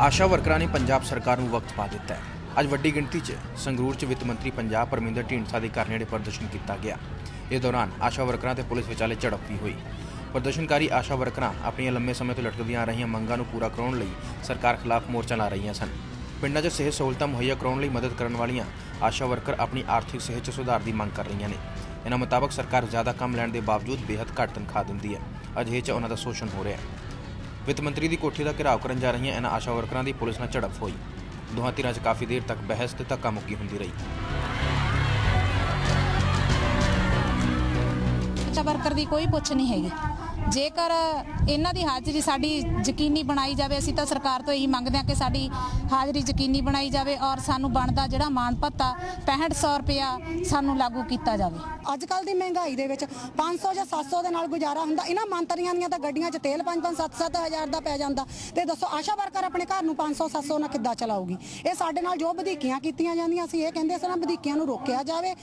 ਆਸ਼ਾ ਵਰਕਰਾਂ ਨੇ ਪੰਜਾਬ ਸਰਕਾਰ ਨੂੰ ਵਕਤ ਪਾ ਦਿੱਤਾ ਹੈ। ਅੱਜ ਵੱਡੀ ਗਿਣਤੀ 'ਚ ਸੰਗਰੂਰ 'ਚ ਵਿੱਤ ਮੰਤਰੀ ਪੰਜਾਬ ਪਰਮਿੰਦਰ ਢੀਂਡਸਾ ਦੇ ਘਰ ਨੇੜੇ ਪ੍ਰਦਰਸ਼ਨ ਕੀਤਾ ਗਿਆ। ਇਸ ਦੌਰਾਨ ਆਸ਼ਾ ਵਰਕਰਾਂ ਤੇ ਪੁਲਿਸ ਵਿਚਾਲੇ ਝੜਪ ਵੀ ਹੋਈ। ਪ੍ਰਦਰਸ਼ਨਕਾਰੀ ਆਸ਼ਾ ਵਰਕਰਾਂ ਆਪਣੀਆਂ ਲੰਮੇ ਸਮੇਂ ਤੋਂ ਲਟਕਦੀਆਂ ਆ ਰਹੀਆਂ ਮੰਗਾਂ ਨੂੰ ਪੂਰਾ ਕਰਾਉਣ ਲਈ ਸਰਕਾਰ ਖਿਲਾਫ ਮੋਰਚਾ ਲਾ ਰਹੀਆਂ ਸਨ। ਪਿੰਡਾਂ 'ਚ ਸਿਹਤ ਸਹੂਲਤਾਂ ਮੁਹੱਈਆ ਕਰਾਉਣ ਲਈ ਮਦਦ ਕਰਨ ਵਾਲੀਆਂ ਆਸ਼ਾ ਵਰਕਰ ਆਪਣੀ ਆਰਥਿਕ ਸਿਹਤ 'ਚ ਸੁਧਾਰ ਦੀ ਮੰਗ ਕਰ ਰਹੀਆਂ ਨੇ। ਇਹਨਾਂ ਮੁਤਾਬਕ ਸਰਕਾਰ ਜ਼ਿਆਦਾ ਕੰਮ ਲੈਣ ਦੇ ਬਾਵਜੂਦ ਬੇਹੱਦ ਘੱਟ ਤਨਖਾਹ ਦਿੰਦੀ ਹੈ। ਅਜਿਹੇ 'ਚ ਉਹਨਾਂ ਦਾ ਸ਼ੋਸ਼ਣ ਹੋ ਰਿਹਾ ਹੈ। ਵਿੱਤ ਮੰਤਰੀ ਦੀ ਕੋਠੀ ਦਾ ਘਿਰਾਓ ਕਰਨ ਜਾ ਰਹੀਆਂ ਇਹਨਾਂ ਆਸ਼ਾ ਵਰਕਰਾਂ ਦੀ ਪੁਲਿਸ ਨਾਲ ਝੜਪ ਹੋਈ। ਦੋਹਾਂ ਧਿਰਾਂ 'ਚ ਕਾਫੀ ਦੇਰ ਤੱਕ ਬਹਿਸ ਤੇ ਧੱਕਾ ਮੁੱਕੀ ਹੁੰਦੀ ਰਹੀ। ਆਸ਼ਾ ਵਰਕਰ ਦੀ ਕੋਈ ਪੁੱਛ ਨਹੀਂ ਹੈਗੀ। ਜੇਕਰ ਇਹਨਾਂ ਦੀ ਹਾਜ਼ਰੀ ਸਾਡੀ ਯਕੀਨੀ ਬਣਾਈ ਜਾਵੇ, ਅਸੀਂ ਤਾਂ ਸਰਕਾਰ ਤੋਂ ਇਹੀ ਮੰਗਦੇ ਹਾਂ ਕਿ ਸਾਡੀ ਹਾਜ਼ਰੀ ਯਕੀਨੀ ਬਣਾਈ ਜਾਵੇ ਔਰ ਸਾਨੂੰ ਬਣਦਾ ਜਿਹੜਾ ਮਾਣ ਭੱਤਾ 6500 ਰੁਪਇਆ ਸਾਨੂੰ ਲਾਗੂ ਕੀਤਾ ਜਾਵੇ। ਅੱਜ ਕੱਲ ਦੀ ਮਹਿੰਗਾਈ ਦੇ ਵਿੱਚ 500 ਜਾਂ 700 ਦੇ ਨਾਲ ਗੁਜ਼ਾਰਾ ਹੁੰਦਾ, ਇਹਨਾਂ ਮੰਤਰੀਆਂ ਦੀਆਂ ਤਾਂ ਗੱਡੀਆਂ 'ਚ ਤੇਲ 5-5 7-7 ਹਜ਼ਾਰ ਦਾ ਪੈ ਜਾਂਦਾ। ਤੇ ਦੱਸੋ, ਆਸ਼ਾ ਵਰਕਰ ਆਪਣੇ ਘਰ ਨੂੰ 500 700 ਨਾਲ ਕਿੱਦਾਂ ਚਲਾਊਗੀ? ਇਹ ਸਾਡੇ ਨਾਲ ਜੋ ਵਧੀਕੀਆਂ ਕੀਤੀਆਂ ਜਾਂਦੀਆਂ ਸੀ, ਇਹ ਕਹਿੰਦੇ ਸੀ ਨਾ ਵਧੀਕੀਆਂ ਨੂੰ ਰੋਕਿਆ ਜਾਵੇ।